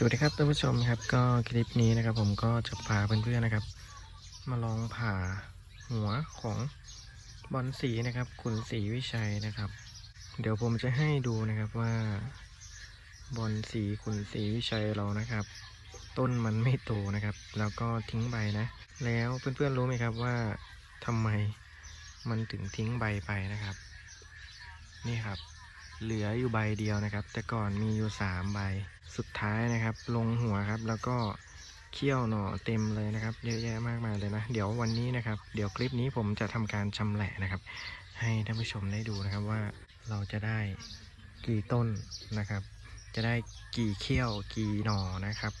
สวัสดีครับท่านผู้ชมครับก็คลิปนี้นะครับ ผมก็จะพาเพื่อนๆนะครับ มาลองผ่าหัวของบอลสีนะครับขุนศรีวิชัยนะครับ เดี๋ยวผมจะให้ดูนะครับว่าบอลสีขุนศรีวิชัยเรานะครับ ต้นมันไม่โตนะครับ แล้วก็ทิ้งใบนะ แล้วเพื่อนๆรู้ไหมครับว่าทำไมมันถึงทิ้งใบไปนะครับ นี่ครับ เหลืออยู่ใบเดียวนะครับ แต่ก่อนมีอยู่สามใบสุดท้ายนะครับ ลงหัวครับ แล้วก็เขี้ยวหน่อเต็มเลยนะครับ เยอะแยะมากมายเลยนะ เดี๋ยววันนี้นะครับ เดี๋ยวคลิปนี้ผมจะทำการชำแหละนะครับ ให้ท่านผู้ชมได้ดูนะครับว่าเราจะได้กี่ต้นนะครับ จะได้กี่เขี้ยวกี่หน่อนะครับ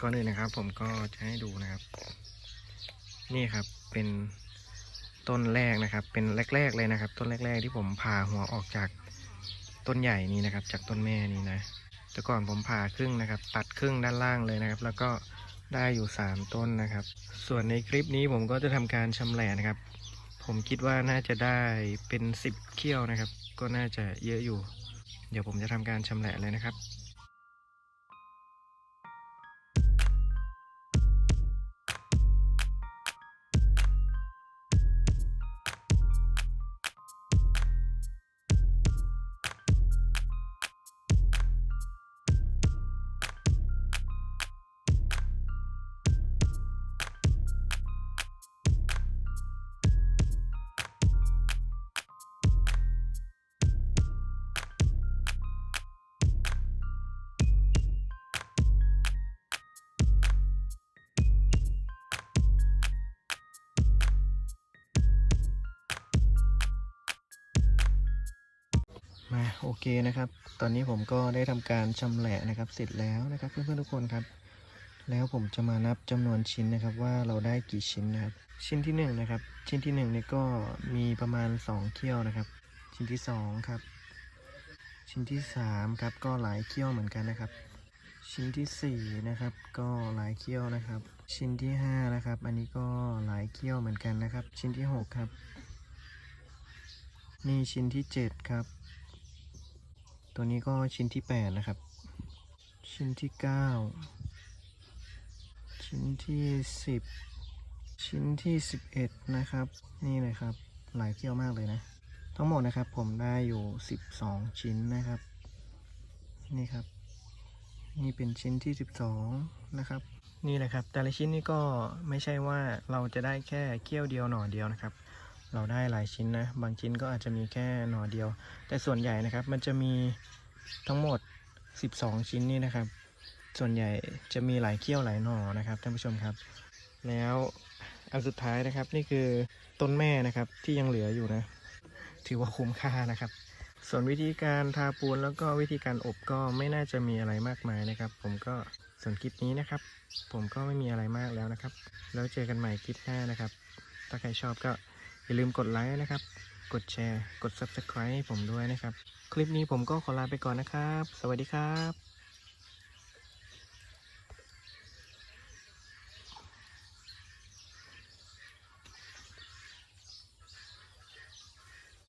ก่อนอื่นนะครับ ผมก็จะให้ดูนะครับ นี่ครับเป็นต้นแรกนะครับ เป็นแรก ๆเลยนะครับ ต้นแรก ๆ ที่ผมผ่าหัวออกจาก ต้นใหญ่นี้นะครับ จากต้นแม่นี้นะแต่ก่อนผมผ่าครึ่งนะครับ ตัดครึ่งด้านล่างเลยนะครับ แล้วก็ได้อยู่ 3 ต้นนะครับ ส่วนในคลิปนี้ผมก็จะทำการชำแหละนะครับ ผมคิดว่าน่าจะได้เป็น 10เขี้ยวนะครับ ก็น่าจะเยอะอยู่ เดี๋ยวผมจะทำการชำแหละเลยนะครับ มาโอเคนะครับ ตอนนี้ผมก็ได้ทำการชำแหละนะครับ เสร็จแล้วนะครับเพื่อนๆทุกคนครับ แล้วผมจะมานับจำนวนชิ้นนะครับว่าเราได้กี่ชิ้นนะครับ ชิ้นที่หนึ่งนะครับ ชิ้นที่หนึ่งนี่ก็มีประมาณสองเขี้ยวนะครับ ชิ้นที่สองครับ ชิ้นที่สามครับก็หลายเขี้ยวเหมือนกันนะครับ ชิ้นที่สี่นะครับก็หลายเขี้ยวนะครับ ชิ้นที่ห้านะครับ อันนี้ก็หลายเขี้ยวเหมือนกันนะครับ ชิ้นที่หกครับ นี่ชิ้นที่เจ็ดครับ ตัวนี้ก็ชิ้นที่แปดนะครับ ชิ้นที่เก้าชิ้นที่สิบชิ้นที่สิบเอ็ดนะครับ นี่เลยครับ หลายเที่ยวมากเลยนะ ทั้งหมดนะครับผมได้อยู่สิบสองชิ้นนะครับ นี่ครับ นี่เป็นชิ้นที่สิบสองนะครับ นี่แหละครับ แต่ละชิ้นนี่ก็ไม่ใช่ว่าเราจะได้แค่เขี้ยวเดียวหน่อเดียวนะครับ เราได้หลายชิ้นนะ บางชิ้นก็อาจจะมีแค่หน่อเดียว แต่ส่วนใหญ่นะครับมันจะมีทั้งหมด 12 ชิ้นนี่นะครับ ส่วนใหญ่จะมีหลายเขี้ยวหลายหน่อนะครับท่านผู้ชมครับ แล้วอันสุดท้ายนะครับนี่คือต้นแม่นะครับที่ยังเหลืออยู่นะ ถือว่าคุ้มค่านะครับ ส่วนวิธีการทาปูนแล้วก็วิธีการอบก็ไม่น่าจะมีอะไรมากมายนะครับ ผมก็ส่วนคลิปนี้นะครับ ผมก็ไม่มีอะไรมากแล้วนะครับ แล้วเจอกันใหม่คลิปหน้านะครับ ถ้าใครชอบก็ อย่าลืมกดไลค์นะครับ กดแชร์ กด Subscribe ให้ผมด้วยนะครับ คลิปนี้ผมก็ขอลาไปก่อนนะครับ สวัสดีครับ